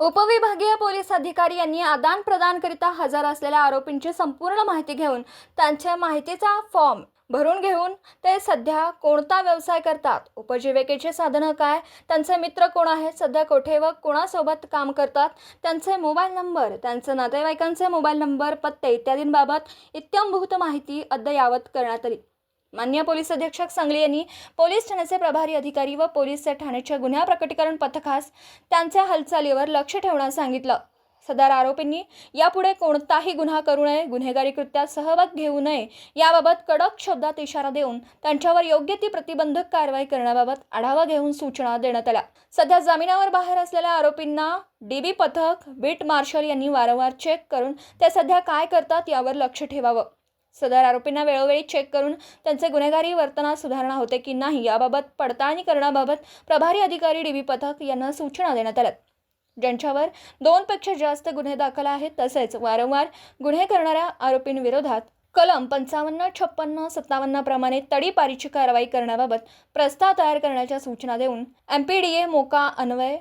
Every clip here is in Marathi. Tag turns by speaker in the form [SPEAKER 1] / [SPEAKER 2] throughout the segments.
[SPEAKER 1] उपविभागीय पोलीस अधिकारी यांनी आदान प्रदानकरिता हजर असलेल्या आरोपींची संपूर्ण माहिती घेऊन त्यांच्या माहितीचा फॉर्म भरून घेऊन ते सध्या कोणता व्यवसाय करतात? उपजीविकेची साधनं काय? त्यांचे मित्र कोण आहेत? सध्या कोठे व कोणासोबत काम करतात? त्यांचे मोबाईल नंबर त्यांचे नातेवाईकांचे मोबाईल नंबर पत्ते इत्यादींबाबत इत्यंभूत माहिती अद्ययावत करण्यात आली. मान्य पोलीस अधीक्षक सांगली यांनी पोलीस ठाण्याचे प्रभारी अधिकारी व पोलीस ठाण्याच्या गुन्हा प्रकटीकरण पथकास त्यांच्या हालचालीवर लक्ष ठेवण्यास सांगितलं. सदर आरोपींनी यापुढे कोणताही गुन्हा करू नये गुन्हेगारी कृत्यात सहभाग घेऊ नये याबाबत कडक शब्दात इशारा देऊन त्यांच्यावर योग्य ती प्रतिबंधक कारवाई करण्याबाबत आढावा घेऊन सूचना देण्यात आल्या. सध्या जामिनावर बाहेर असलेल्या आरोपींना डीबी पथक बीट मार्शल यांनी वारंवार चेक करून ते सध्या काय करतात यावर लक्ष ठेवावं. सदर आरोपींना वेळोवेळी चेक करून त्यांचे गुन्हेगारी वर्तनात सुधारणा होते की नाही याबाबत पडताळणी करण्याबाबत प्रभारी अधिकारी डी बी पथक यांना सूचना देण्यात आल्यात. ज्यांच्यावर दोनपेक्षा जास्त गुन्हे दाखल आहेत तसेच वारंवार गुन्हे करणाऱ्या आरोपींविरोधात कलम पंचावन्न छप्पन्न सत्तावन्न प्रमाणे तडीपारीची कारवाई करण्याबाबत प्रस्ताव तयार करण्याच्या सूचना देऊन एम पी डी ए मोका अन्वय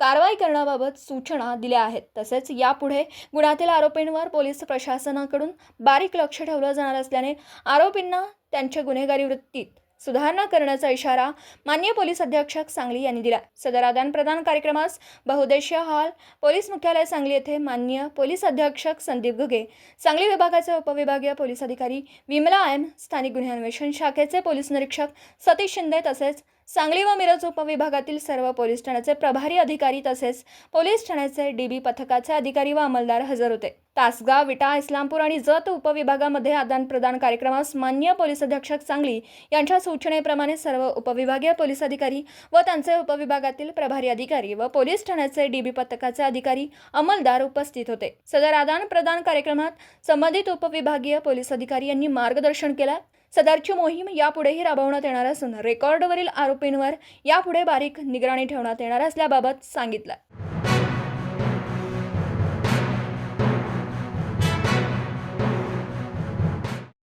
[SPEAKER 1] कारवाई करण्याबाबत सूचना दिल्या आहेत. तसेच यापुढे गुन्ह्यातील आरोपींवर पोलीस प्रशासनाकडून बारीक लक्ष ठेवलं जाणार असल्याने आरोपींना त्यांच्या गुन्हेगारी वृत्तीत सुधारणा करण्याचा इशारा मान्य पोलीस अधीक्षक सांगली यांनी दिला सदर आदान प्रदान कार्यक्रमास बहुउद्देशीय हॉल पोलीस मुख्यालय सांगली येथे मान्य पोलीस अधीक्षक संदीप घुगे सांगली विभागाचे उपविभागीय पोलीस अधिकारी विमला एम स्थानिक गुन्हे अन्वेषण शाखेचे पोलीस निरीक्षक सतीश शिंदे तसेच सांगली व मिरज उपविभागातील सर्व पोलीस ठाण्याचे प्रभारी अधिकारी तसेच पोलीस ठाण्याचे डीबी पथकाचे अधिकारी व अंमलदार हजर होते. तासगाव विटा इस्लामपूर आणि जत उपविभागामध्ये आदान प्रदान कार्यक्रमास मान्य पोलीस अधीक्षक सांगली यांच्या सूचनेप्रमाणे सर्व उपविभागीय पोलीस अधिकारी व त्यांचे उपविभागातील प्रभारी अधिकारी व पोलीस ठाण्याचे डीबी पथकाचे अधिकारी अंमलदार उपस्थित होते. सदर आदान प्रदान कार्यक्रमात संबंधित उपविभागीय पोलीस अधिकारी यांनी मार्गदर्शन केलं. सदरची मोहीम यापुढेही राबवण्यात येणार असून रेकॉर्डवरील आरोपींवर यापुढे बारीक निगराणी ठेवण्यात येणार असल्याबाबत सांगितलं